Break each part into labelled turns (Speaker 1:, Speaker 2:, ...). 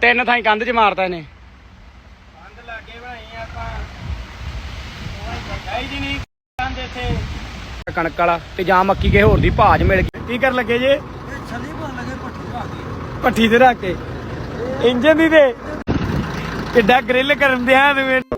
Speaker 1: ਤਿੰਨ ਥਾਈ ਕੰਧ 'ਚ ਮਾਰਤਾ ਇਹਨੇ।
Speaker 2: ਕੰਧ ਲਾਗੇ ਬਣਾਈ ਆਪਾਂ। ਉਹ ਜੀ ਨਹੀਂ ਕੰਧ ਇੱਥੇ।
Speaker 1: ਕਣਕ ਵਾਲਾ ਤੇ ਜਾਂ ਮੱਕੀ ਕੇ ਹੋਰ ਦੀ ਭਾਜ ਮਿਲ ਗਈ। ਕੀ ਕਰਨ ਲੱਗੇ ਜੇ?
Speaker 2: ਛੱਲੀ ਬਣ ਲੱਗੇ ਪੱਠੀ ਲਾ ਕੇ।
Speaker 1: ਭੱਠੀ ਤੇ ਰੱਖ ਕੇ। ਇੰਜਨ ਦੀ ਤੇ। ਕਿੱਡਾ ਗ੍ਰਿਲ ਕਰਨ ਦਿਆਂ ਤੂੰ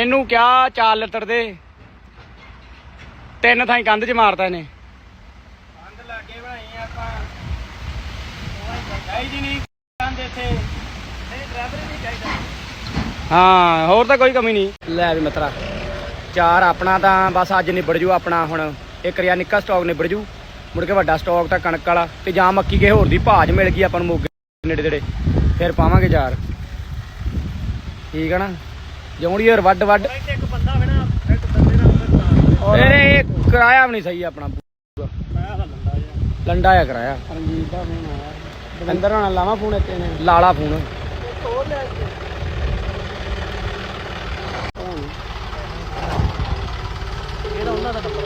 Speaker 1: ਇਹਨੂੰ ਕਿਆ ਚਾਲ ਲੱਤਰ ਦੇ? ਤਿੰਨ ਥਾਈ ਕੰਧ 'ਚ ਮਾਰਤਾ ਇਹਨੇ।
Speaker 2: ਕੰਧ ਲਾਗੇ ਬਣਾਈ ਆਪਾਂ। ਜੀ ਨਹੀਂ ਕੰਧ ਇੱਥੇ। ਨਹੀਂ ਡਰਾਈਵਰ ਨਹੀਂ ਚਾਹੀਦਾ।
Speaker 1: ਹਾਂ ਹੋਰ ਤਾਂ ਕੋਈ ਕਮੀ ਨਹੀਂ। ਲੈ ਵੀ ਮਤਰਾ ਚਾਰ ਆਪਣਾ ਤਾਂ ਬਸ ਅੱਜ ਨਿਬੜ ਜੂ ਆਪਣਾ ਹੁਣ। ਇੱਕ ਰਿਆ ਨਿੱਕਾ ਸਟਾਕ ਨਿਬੜ ਜੂ। ਮੁੜ ਕੇ ਵੱਡਾ ਸਟਾਕ ਤਾਂ ਕਣਕ ਵਾਲਾ। ਤੇ ਜਾਂ ਮੱਕੀ ਕੇ ਹੋਰ ਦੀ ਭਾਜ ਮਿਲ ਗਈ ਆਪਾਂ ਨੂੰ ਮੋਗੇ ਨੇੜੇ ਤੇੜੇ। ਫਿਰ ਪਾਵਾਂਗੇ ਚਾਰ ਠੀਕ ਆ ਨਾ? ਜੌਂੜੀ ਹੋਰ ਵੱਡ ਵੱਡ।
Speaker 2: ਇੱਕ ਬੰਦਾ ਹੋਵੇ ਇੱਕ ਬੰਦੇ ਨਾਲ
Speaker 1: ਫਿਰ ਇਹ ਕਿਰਾਇਆ ਵੀ ਨਹੀਂ ਸਹੀ ਆਪਣਾ। ਲੰਡਾ ਆ ਕਿਰਾਇਆ।
Speaker 2: ਰਣਜੀਤ ਦਾ ਫੋਨ ਆਇਆ
Speaker 1: ਅੰਦਰ ਹੋਣਾ ਲਾਵਾਂ ਫੋਨ ਇੱਥੇ ਨੇ ਲਾਲਾ ਫੋਨ।
Speaker 2: ਇਹਦਾ ਉਹਨਾਂ ਦਾ ਨੰਬਰ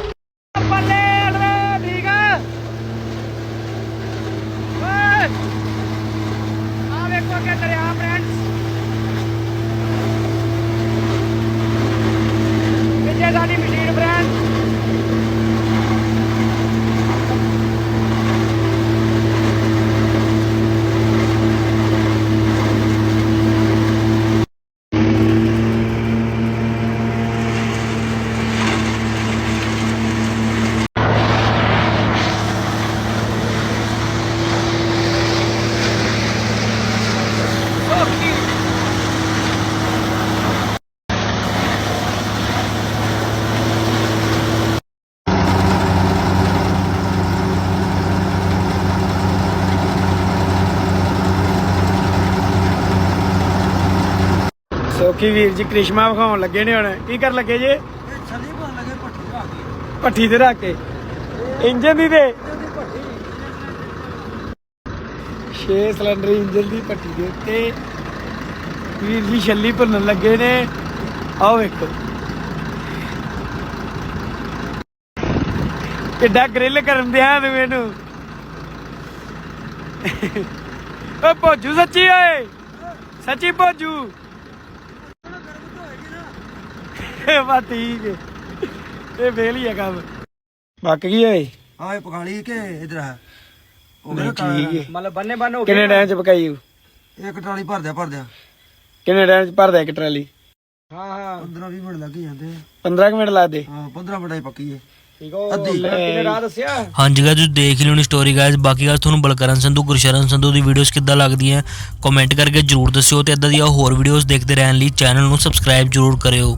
Speaker 1: ਆ ਵੇਖੋ ਅੱਗੇ ਦਰਿਆ ਸੋਖੀ ਵੀਰ ਜੀ ਕ੍ਰਿਸ਼ਮਾ ਵਿਖਾਉਣ ਲੱਗੇ ਨੇ ਹੁਣ। ਕੀ ਕਰਨ ਲੱਗੇ ਜੇ?
Speaker 2: ਛੱਲੀ ਬਣ ਲੱਗੇ ਪੱਠੀ ਲਾ ਕੇ।
Speaker 1: ਭੱਠੀ ਤੇ ਰੱਖ ਕੇ। ਇੰਜਨ ਦੀ ਤੇ?
Speaker 2: ਇਹਦੀ ਪੱਠੀ
Speaker 1: 6 ਸਿਲੰਡਰ ਇੰਜਨ ਦੀ ਭੱਠੀ ਦੇ ਉੱਤੇ। ਵੀਰ ਜੀ ਛੱਲੀ ਭੁੰਨਣ ਲੱਗੇ ਨੇ। ਆਓ ਵੇਖੋ। ਕਿੱਡਾ ਗ੍ਰਿਲ ਕਰਨ ਦਿਆਂ ਤੂੰ ਮੈਨੂੰ। ਓ ਭੋਜੂ ਸੱਚੀ ਓਏ। ਸੱਚੀ ਭੋਜੂ। ਇਹ ਵਾ ਠੀਕ ਹੈ ਇਹ ਵੇਲ ਹੀ ਹੈ ਕੰਮ। ਬੱਕ ਗਈ ਓਏ?
Speaker 2: ਆਏ ਪਕਾਲੀ ਕੇ ਇਧਰ ਆ? ਉਹ
Speaker 1: ਠੀਕ ਹੈ
Speaker 2: ਮਤਲਬ ਬੰਨੇ ਬੰਨ ਹੋ
Speaker 1: ਕਿੰਨੇ ਟਾਈਮ ਚ ਪਕਾਈ ਓ?
Speaker 2: ਇੱਕ ਟਰਾਲੀ ਭਰ ਦਿਆ ਭਰ ਦਿਆ।
Speaker 1: ਕਿੰਨੇ ਟਾਈਮ ਚ ਭਰਦਾ ਇੱਕ ਟਰਾਲੀ?
Speaker 2: ਹਾਂ ਹਾਂ। 15 20 ਮਿੰਟ ਲੱਗ ਹੀ ਜਾਂਦੇ
Speaker 1: 15 ਕੁ ਮਿੰਟ ਲੱਗਦੇ
Speaker 2: ਹਾਂ 15 ਮਿੰਟ ਹੀ ਪੱਕੀ ਹੈ
Speaker 1: ਠੀਕ ਹੋ
Speaker 2: ਅੱਧੀ।
Speaker 1: ਕਿੰਨੇ ਰਾਹ ਦੱਸਿਆ?
Speaker 3: ਹਾਂਜੀ ਗਾਇਸ ਤੁਸੀਂ ਦੇਖ ਲਿਓ ਨੀ ਸਟੋਰੀ ਗਾਇਸ ਬਾਕੀ ਗੱਲ ਤੁਹਾਨੂੰ ਬਲਕਰਨ ਸੰਧੂ ਗੁਰਸ਼ਰਨ ਸੰਧੂ ਦੀ ਵੀਡੀਓਜ਼ ਕਿੱਦਾਂ ਲੱਗਦੀਆਂ ਕਮੈਂਟ ਕਰਕੇ ਜਰੂਰ ਦੱਸਿਓ ਤੇ ਇਦਾਂ ਦੀਆਂ ਹੋਰ ਵੀਡੀਓਜ਼ ਦੇਖਦੇ ਰਹਿਣ ਲਈ ਚੈਨਲ ਨੂੰ ਸਬਸਕ੍ਰਾਈਬ ਜਰੂਰ ਕਰਿਓ।